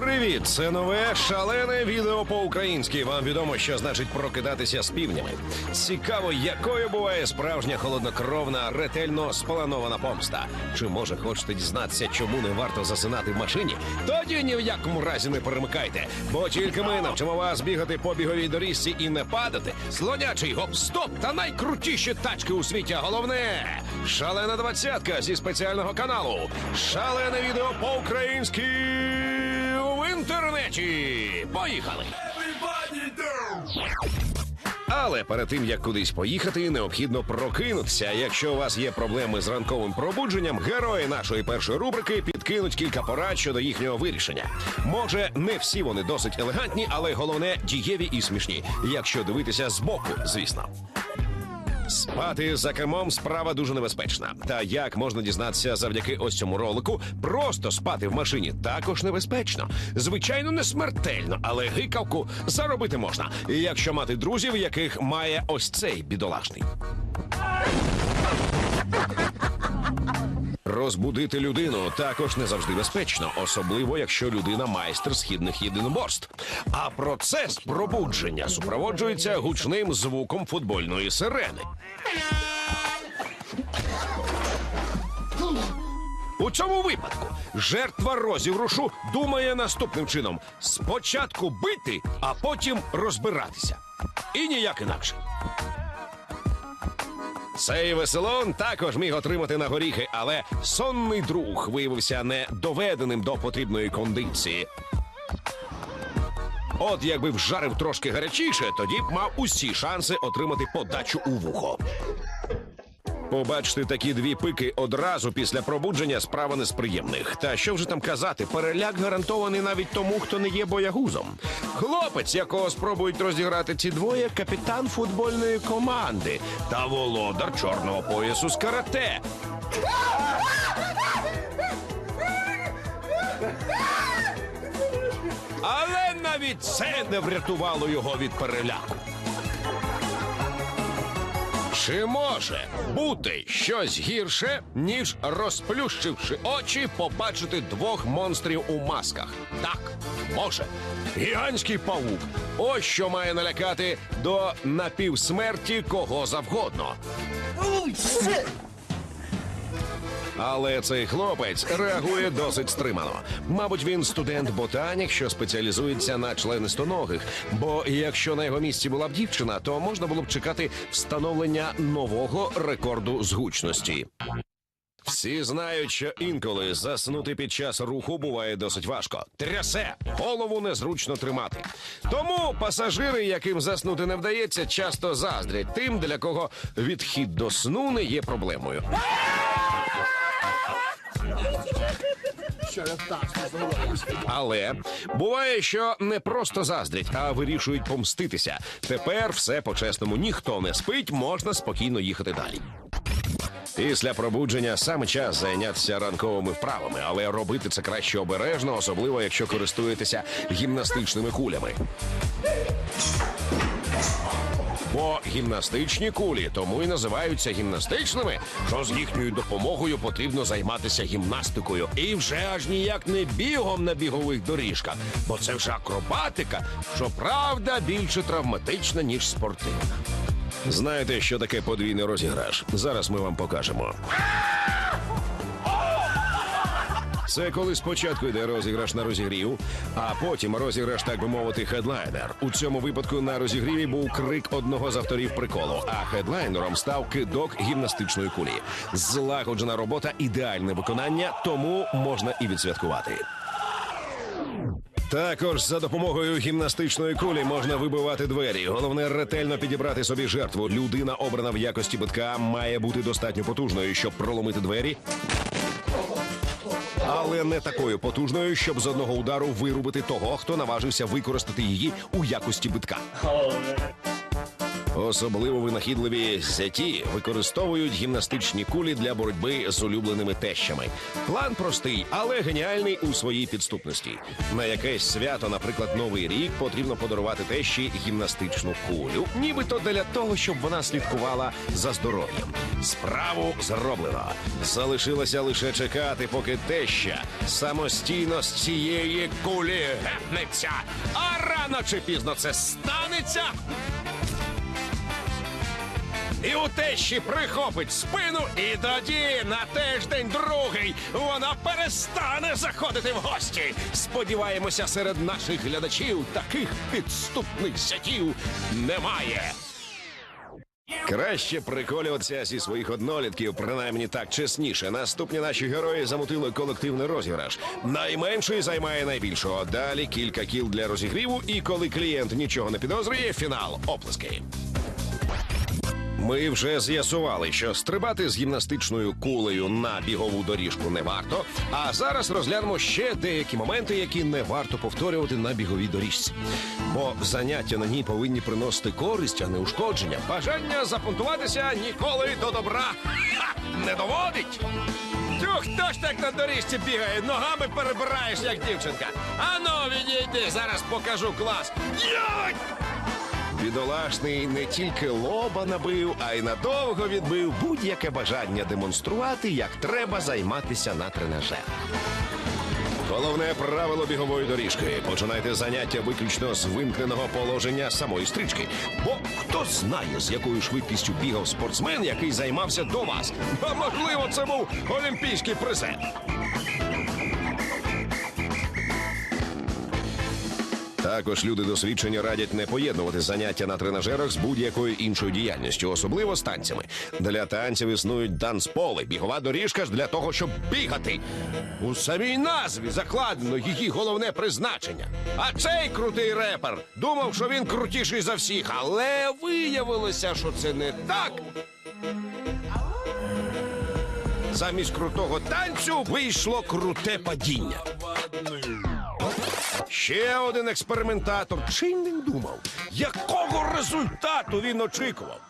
Привіт, це нове шалене відео по-українськи. Вам відомо, що значить прокидатися з півнями. Цікаво, якою буває справжня холоднокровна, ретельно спланована помста. Чи може хочете дізнатися, чому не варто засинати в машині? Тоді ні в якому разі не перемикайте, бо тільки ми навчимо вас бігати по біговій доріжці і не падати. Слонячий гоп-стоп та найкрутіші тачки у світі. Головне шалена двадцятка зі спеціального каналу. Шалене відео по-українськи інтернеті. Поїхали! Але перед тим як кудись поїхати, необхідно прокинутися. Якщо у вас є проблеми з ранковим пробудженням, герої нашої першої рубрики підкинуть кілька порад щодо їхнього вирішення. Може, не всі вони досить елегантні, але головне дієві і смішні. Якщо дивитися збоку, звісно. Спати за кермом справа дуже небезпечна. Та як можна дізнатися завдяки ось цьому ролику, просто спати в машині також небезпечно. Звичайно, не смертельно, але гикавку заробити можна. Якщо мати друзів, яких має ось цей бідолашний. Розбудити людину також не завжди безпечно, особливо якщо людина майстер східних єдиноборств. А процес пробудження супроводжується гучним звуком футбольної сирени. У цьому випадку жертва розігрушу думає наступним чином: спочатку бити, а потім розбиратися. І ніяк інакше. Цей веселон також міг отримати на горіхи, але сонний друг виявився не доведеним до потрібної кондиції. От якби вжарив трошки гарячіше, тоді б мав усі шанси отримати подачу у вухо. Побачити такі дві пики одразу після пробудження справа не з приємних. Та що вже там казати, переляк гарантований навіть тому, хто не є боягузом. Хлопець, якого спробують розіграти ці двоє, капітан футбольної команди та володар чорного поясу з карате. Але навіть це не врятувало його від переляку. Чи може бути щось гірше, ніж розплющивши очі, побачити двох монстрів у масках? Так, може. Гігантський павук. Ось що має налякати до напівсмерті кого завгодно. Але цей хлопець реагує досить стримано. Мабуть, він студент-ботанік, що спеціалізується на членистоногих. Бо якщо на його місці була б дівчина, то можна було б чекати встановлення нового рекорду з гучності. Всі знають, що інколи заснути під час руху буває досить важко. Трясе, голову незручно тримати. Тому пасажири, яким заснути не вдається, часто заздрять тим, для кого відхід до сну не є проблемою. Але буває, що не просто заздрять, а вирішують помститися. Тепер все по-чесному ніхто не спить, можна спокійно їхати далі. Після пробудження саме час зайнятися ранковими вправами, але робити це краще обережно, особливо якщо користуєтеся гімнастичними кулями. Бо гімнастичні кулі тому і називаються гімнастичними, що з їхньою допомогою потрібно займатися гімнастикою. І вже аж ніяк не бігом на бігових доріжках, бо це вже акробатика, що правда більше травматична, ніж спортивна. Знаєте, що таке подвійний розіграш? Зараз ми вам покажемо. Це коли спочатку йде розіграш на розігрів, а потім розіграш, так би мовити, хедлайнер. У цьому випадку на розігріві був крик одного з авторів приколу, а хедлайнером став кидок гімнастичної кулі. Злагоджена робота, ідеальне виконання, тому можна і відсвяткувати. Також за допомогою гімнастичної кулі можна вибивати двері. Головне ретельно підібрати собі жертву. Людина, обрана в якості битка, має бути достатньо потужною, щоб проломити двері. Але не такою потужною, щоб з одного удару вирубити того, хто наважився використати її у якості битка. Особливо винахідливі зяті використовують гімнастичні кулі для боротьби з улюбленими тещами. План простий, але геніальний у своїй підступності. На якесь свято, наприклад, Новий рік, потрібно подарувати тещі гімнастичну кулю, нібито для того, щоб вона слідкувала за здоров'ям. Справу зроблено. Залишилося лише чекати, поки теща самостійно з цієї кулі гепнеться. А рано чи пізно це станеться. І у тещі прихопить спину, і тоді на тиждень другий вона перестане заходити в гості. Сподіваємося, серед наших глядачів таких підступних зятів немає. Краще приколюватися зі своїх однолітків, принаймні так чесніше. Наступні наші герої замутили колективний розіграш. Найменший займає найбільшого. Далі кілька кіл для розігріву, і коли клієнт нічого не підозрює, фінал оплески. Ми вже з'ясували, що стрибати з гімнастичною кулею на бігову доріжку не варто. А зараз розглянемо ще деякі моменти, які не варто повторювати на біговій доріжці. Бо заняття на ній повинні приносити користь, а не ушкодження. Бажання запунтуватися ніколи до добра ха, не доводить. Тю, хто ж так на доріжці бігає? Ногами перебираєш, як дівчинка. Ану, відійди, зараз покажу клас. Йой! Бідолашний не тільки лоба набив, а й надовго відбив будь-яке бажання демонструвати, як треба займатися на тренажерах. Головне правило бігової доріжки. Починайте заняття виключно з вимкненого положення самої стрічки. Бо хто знає, з якою швидкістю бігав спортсмен, який займався до вас. А можливо, це був олімпійський призер. Також люди досвідчені радять не поєднувати заняття на тренажерах з будь-якою іншою діяльністю, особливо з танцями. Для танців існують танцполи, бігова доріжка ж для того, щоб бігати. У самій назві закладено її головне призначення. А цей крутий репер думав, що він крутіший за всіх, але виявилося, що це не так. Замість крутого танцю вийшло круте падіння. Ще один експериментатор. Чим він думав? Якого результату він очікував?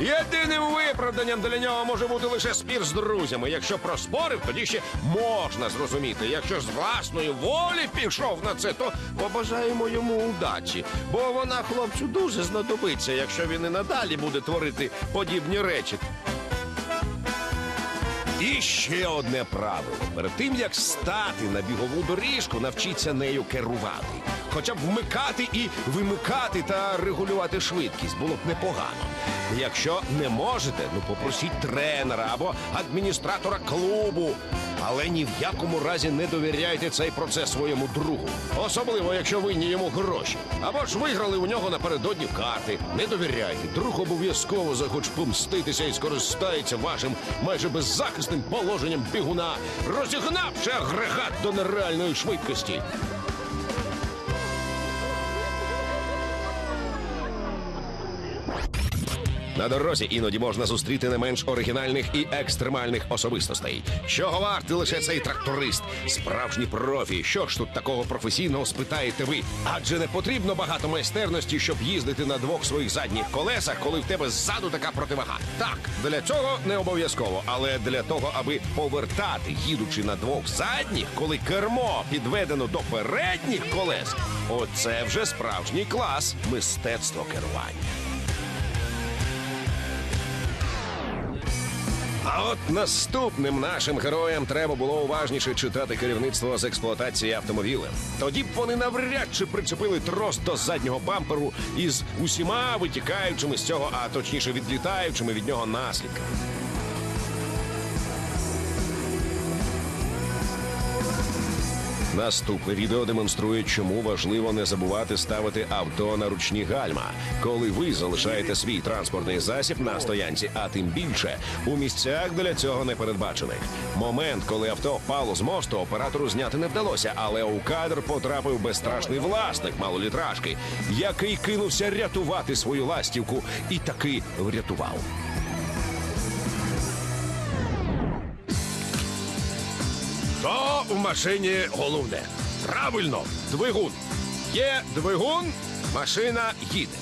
Єдиним виправданням для нього може бути лише спір з друзями. Якщо проспорив, тоді ще можна зрозуміти. Якщо з власної волі пішов на це, то побажаємо йому удачі. Бо вона хлопцю дуже знадобиться, якщо він і надалі буде творити подібні речі. І ще одне правило: перед тим як стати на бігову доріжку, навчіться нею керувати. Хоча б вмикати і вимикати та регулювати швидкість було б непогано. Якщо не можете, ну попросіть тренера або адміністратора клубу. Але ні в якому разі не довіряйте цей процес своєму другу. Особливо, якщо винні йому гроші. Або ж виграли у нього напередодні карти. Не довіряйте. Друг обов'язково захоче помститися і скористається вашим майже беззахисним положенням бігуна, розігнавши агрегат до нереальної швидкості. На дорозі іноді можна зустріти не менш оригінальних і екстремальних особистостей. Чого вартий лише цей тракторист, справжній профі. Що ж тут такого професійного спитаєте ви? Адже не потрібно багато майстерності, щоб їздити на двох своїх задніх колесах, коли в тебе ззаду така противага. Так, для цього не обов'язково, але для того, аби повертати, їдучи на двох задніх, коли кермо підведено до передніх колес, оце вже справжній клас мистецтво керування. А от наступним нашим героям треба було уважніше читати керівництво з експлуатації автомобілів. Тоді б вони навряд чи причепили трос до заднього бамперу із усіма витікаючими з цього, а точніше відлітаючими від нього наслідками. Наступне відео демонструє, чому важливо не забувати ставити авто на ручні гальма, коли ви залишаєте свій транспортний засіб на стоянці, а тим більше у місцях для цього не передбачених. Момент, коли авто впало з мосту, оператору зняти не вдалося, але у кадр потрапив безстрашний власник малолітражки, який кинувся рятувати свою ластівку і таки врятував. В машині головне? Правильно, двигун. Є двигун, Машина їде.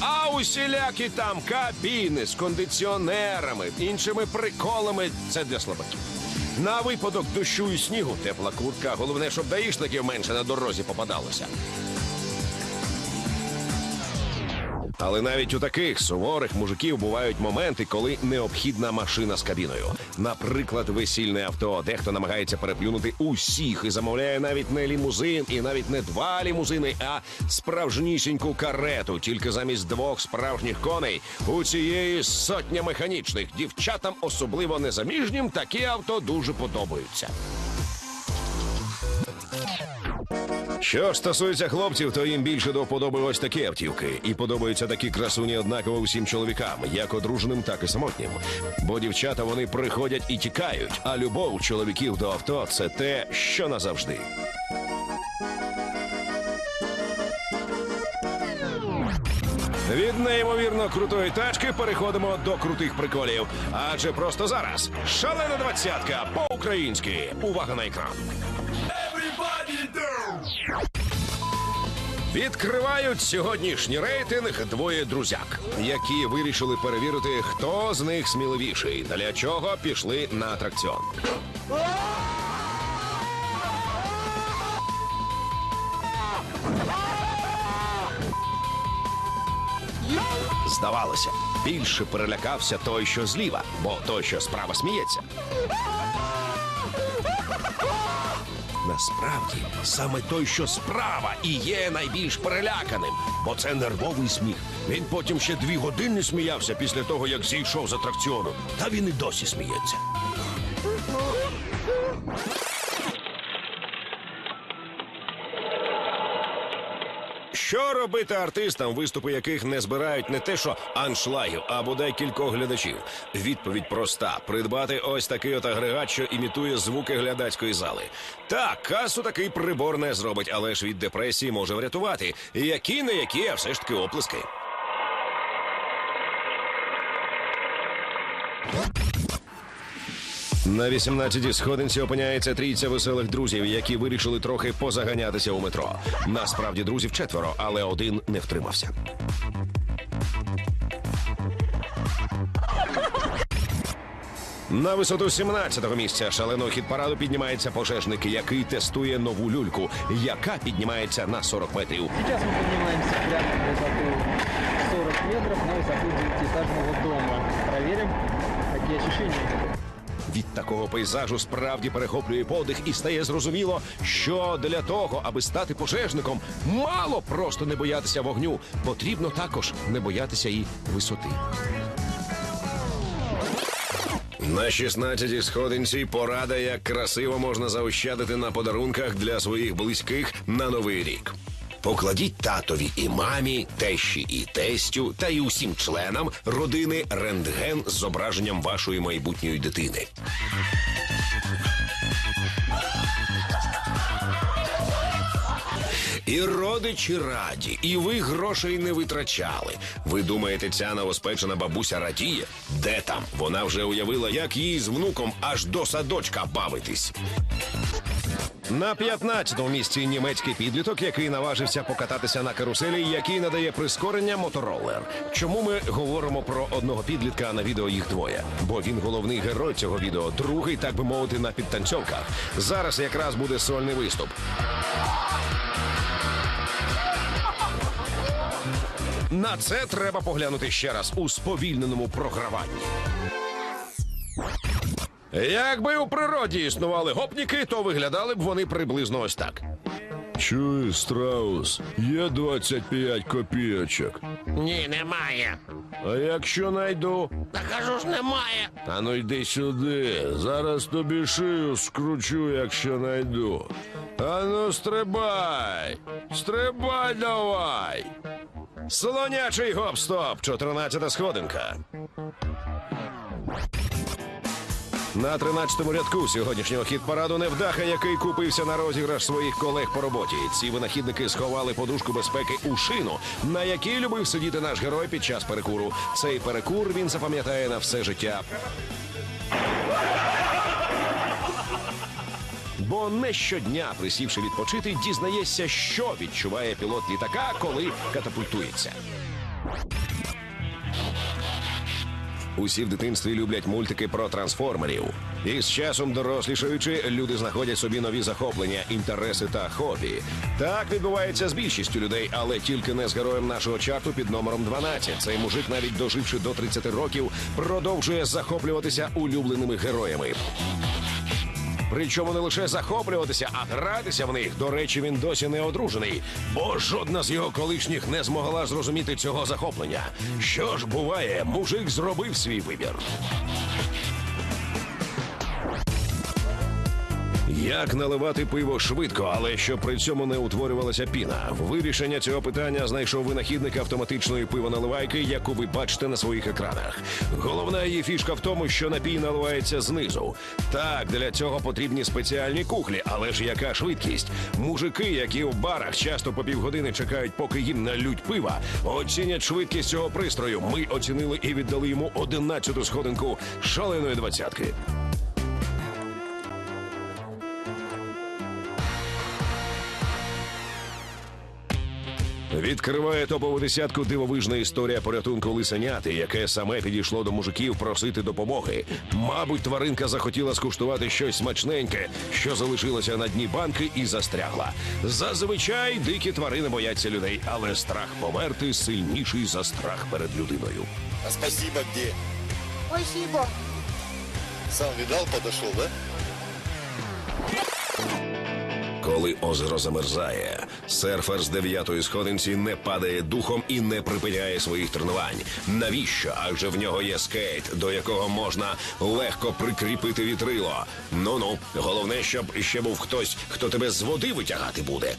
А усілякі там кабіни з кондиціонерами, іншими приколами це для слабаків. На випадок дощу і снігу тепла куртка. Головне, щоб даїшників менше на дорозі попадалося. Але навіть у таких суворих мужиків бувають моменти, коли необхідна машина з кабіною. Наприклад, весільне авто. Дехто намагається переплюнути усіх і замовляє навіть не лімузин, і навіть не два лімузини, а справжнісіньку карету. Тільки замість двох справжніх коней у цієї сотня механічних. Дівчатам, особливо незаміжнім, такі авто дуже подобаються. Що стосується хлопців, то їм більше до вподоби ось такі автівки. І подобаються такі красуні однаково усім чоловікам, як одруженим, так і самотнім. Бо дівчата вони приходять і тікають, а любов чоловіків до авто це те, що назавжди. Від неймовірно крутої тачки переходимо до крутих приколів. Адже просто зараз шалена двадцятка по-українськи. Увага на екран. Відкривають сьогоднішній рейтинг двоє друзяк, які вирішили перевірити, хто з них сміливіший, для чого пішли на атракціон. Здавалося, більше перелякався той, що зліва, бо той, що справа сміється. Насправді, саме той, що справа, і є найбільш переляканим, бо це нервовий сміх. Він потім ще дві години сміявся після того, як зійшов з атракціону. Та він і досі сміється. Що робити артистам, виступи яких не збирають не те, що аншлагів, а бодай кількох глядачів? Відповідь проста: придбати ось такий от агрегат, що імітує звуки глядацької зали. Так, касу такий прибор не зробить, але ж від депресії може врятувати. Які не які, а все ж таки оплески. На 18-й сходинці опиняється трійця веселих друзів, які вирішили трохи позаганятися у метро. Насправді друзів четверо, але один не втримався. На висоту 17-го місця шаленого хіт-параду піднімається пожежник, який тестує нову люльку, яка піднімається на 40 метрів. Сейчас мы поднимаемся прямо на высоту 40 метров, на высоту девятиэтажного дома. Проверим, какие ощущения. Від такого пейзажу справді перехоплює подих і стає зрозуміло, що для того, аби стати пожежником, мало просто не боятися вогню. Потрібно також не боятися і висоти. На 16-й сходинці порада, як красиво можна заощадити на подарунках для своїх близьких на новий рік. Покладіть татові і мамі, тещі і тестю, та й усім членам родини рентген з зображенням вашої майбутньої дитини. І родичі раді, і ви грошей не витрачали. Ви думаєте, ця новоспечена бабуся радіє? Де там? Вона вже уявила, як їй з внуком аж до садочка бавитись. На 15-му місці німецький підліток, який наважився покататися на каруселі, який надає прискорення мотороллер. Чому ми говоримо про одного підлітка, а на відео їх двоє? Бо він головний герой цього відео, другий, так би мовити, на підтанцьовках. Зараз якраз буде сольний виступ. На це треба поглянути ще раз у сповільненому програванні. Якби у природі існували гопніки, то виглядали б вони приблизно ось так. Чуєш, страус, є 25 копійочок. Ні, немає. А якщо найду, Та кажу ж, немає. а ну йди сюди. Зараз тобі шию скручу, якщо найду. А ну стрибай! Стрибай давай! Слонячий гоп-стоп, 14 сходинка. На 13-му рядку сьогоднішнього хіт-параду невдаха, який купився на розіграш своїх колег по роботі. Ці винахідники сховали подушку безпеки у шину, на якій любив сидіти наш герой під час перекуру. Цей перекур він запам'ятає на все життя. Бо не щодня, присівши відпочити, дізнаєшся, що відчуває пілот літака, коли катапультується. Усі в дитинстві люблять мультики про трансформерів. І з часом дорослішаючи, люди знаходять собі нові захоплення, інтереси та хобі. Так відбувається з більшістю людей, але тільки не з героєм нашого чарту під номером 12. Цей мужик, навіть доживши до 30 років, продовжує захоплюватися улюбленими героями. Причому не лише захоплюватися, а гратися в них. До речі, він досі не одружений, бо жодна з його колишніх не змогла зрозуміти цього захоплення. Що ж буває, мужик зробив свій вибір. Як наливати пиво швидко, але щоб при цьому не утворювалася піна? Вирішення цього питання знайшов винахідник автоматичної пивоналивайки, яку ви бачите на своїх екранах. Головна її фішка в тому, що напій наливається знизу. Так, для цього потрібні спеціальні кухлі, але ж яка швидкість? Мужики, які в барах часто по півгодини чекають, поки їм налють пива, оцінять швидкість цього пристрою. Ми оцінили і віддали йому одинадцяту сходинку шаленої двадцятки. Відкриває топову десятку дивовижна історія порятунку лисеняти, яке саме підійшло до мужиків просити допомоги. Мабуть, тваринка захотіла скуштувати щось смачненьке, що залишилося на дні банки і застрягла. Зазвичай дикі тварини бояться людей, але страх померти сильніший за страх перед людиною. А спасибо где? Спасибо. Сам видал, подошел, да? Коли озеро замерзає, серфер з дев'ятої сходинці не падає духом і не припиняє своїх тренувань. Навіщо? Адже в нього є скейт, до якого можна легко прикріпити вітрило. Ну ну, головне, щоб ще був хтось, хто тебе з води витягати буде.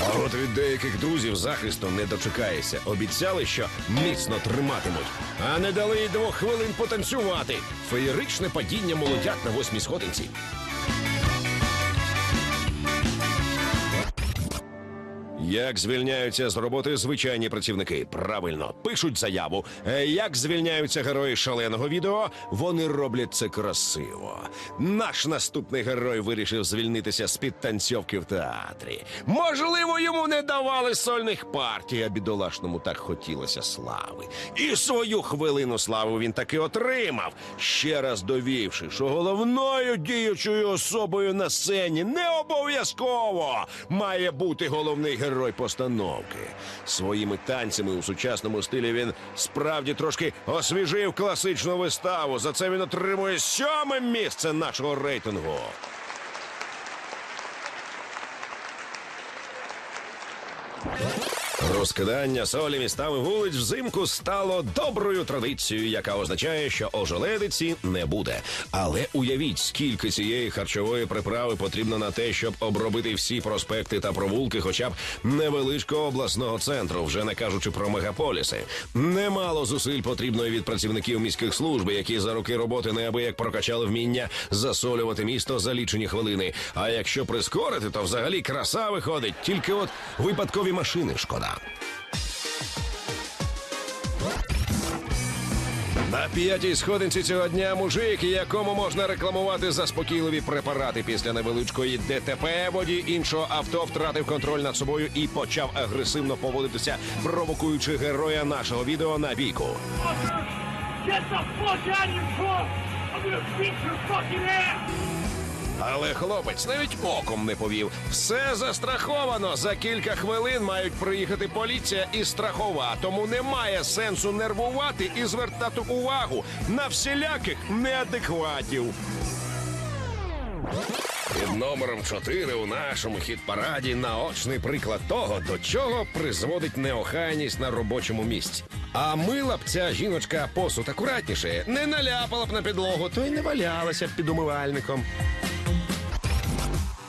А от від деяких друзів захисту не дочекаєшся. Обіцяли, що міцно триматимуть, а не дали й двох хвилин потанцювати. Феєричне падіння молодят на восьмій сходинці. Як звільняються з роботи звичайні працівники? Правильно, пишуть заяву. Е, Як звільняються герої шаленого відео? Вони роблять це красиво. Наш наступний герой вирішив звільнитися з під танцьовки в театрі. Можливо, йому не давали сольних партій, а бідолашному так хотілося слави. І свою хвилину слави він таки отримав, ще раз довівши, що головною діючою особою на сцені не обов'язково має бути головний герой постановки. Своїми танцями у сучасному стилі він справді трошки освіжив класичну виставу. За це він отримує сьоме місце нашого рейтингу. Розкидання солі містами вулиць взимку стало доброю традицією, яка означає, що ожеледиці не буде. Але уявіть, скільки цієї харчової приправи потрібно на те, щоб обробити всі проспекти та провулки, хоча б невеличкого обласного центру, вже не кажучи про мегаполіси. Немало зусиль потрібно від працівників міських служб, які за роки роботи неабияк прокачали вміння засолювати місто за лічені хвилини. А якщо прискорити, то взагалі краса виходить. Тільки от випадкові машини шкода. На п'ятій сходинці цього дня мужик, якому можна рекламувати заспокійливі препарати після невеличкої ДТП, водій іншого авто втратив контроль над собою і почав агресивно поводитися, провокуючи героя нашого відео на бійку. Get the fuck out of your car! I'm gonna beat your fucking ass! Але хлопець навіть оком не повів. Все застраховано. За кілька хвилин мають приїхати поліція і страхова. Тому немає сенсу нервувати і звертати увагу на всіляких неадекватів. Під номером 4 у нашому хіт-параді наочний приклад того, до чого призводить неохайність на робочому місці. А мила б ця жіночка посуд акуратніше, не наляпала б на підлогу, то й не валялася б під умивальником.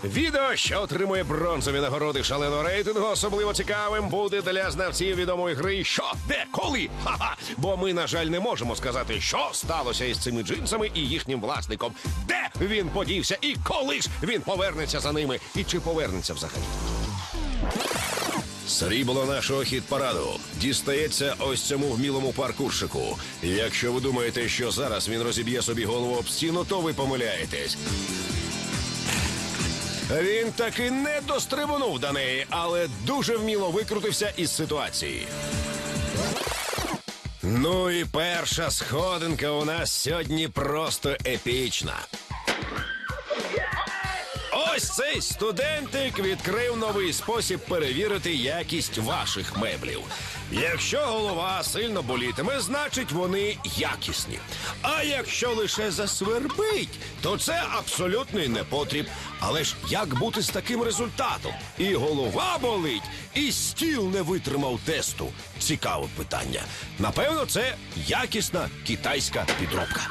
Відео, що отримує бронзові нагороди шаленого рейтингу, особливо цікавим буде для знавців відомої гри що, де, коли. Ха-ха. Бо ми, на жаль, не можемо сказати, що сталося із цими джинсами і їхнім власником, де він подівся і коли ж він повернеться за ними, і чи повернеться взагалі. Срібло нашого хіт-параду дістається ось цьому вмілому паркурщику. Якщо ви думаєте, що зараз він розіб'є собі голову об стіну, то ви помиляєтесь. Він таки не дострибунув до неї, але дуже вміло викрутився із ситуації. Ну і перша сходинка у нас сьогодні просто епічна. Ось цей студентик відкрив новий спосіб перевірити якість ваших меблів. Якщо голова сильно болітиме, значить вони якісні. А якщо лише засвербить, то це абсолютний непотріб. Але ж як бути з таким результатом? І голова болить, і стіл не витримав тесту. Цікаве питання. Напевно, це якісна китайська підробка.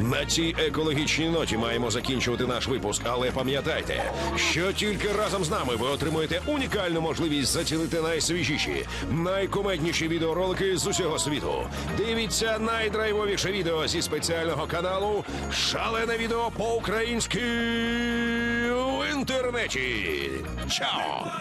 На цій екологічній ноті маємо закінчувати наш випуск, але пам'ятайте, що тільки разом з нами ви отримуєте унікальну можливість зацілити найсвіжіші, найкомедніші відеоролики з усього світу. Дивіться найдрайвовіше відео зі спеціального каналу Шалене відео по-українськи в інтернеті. Чао!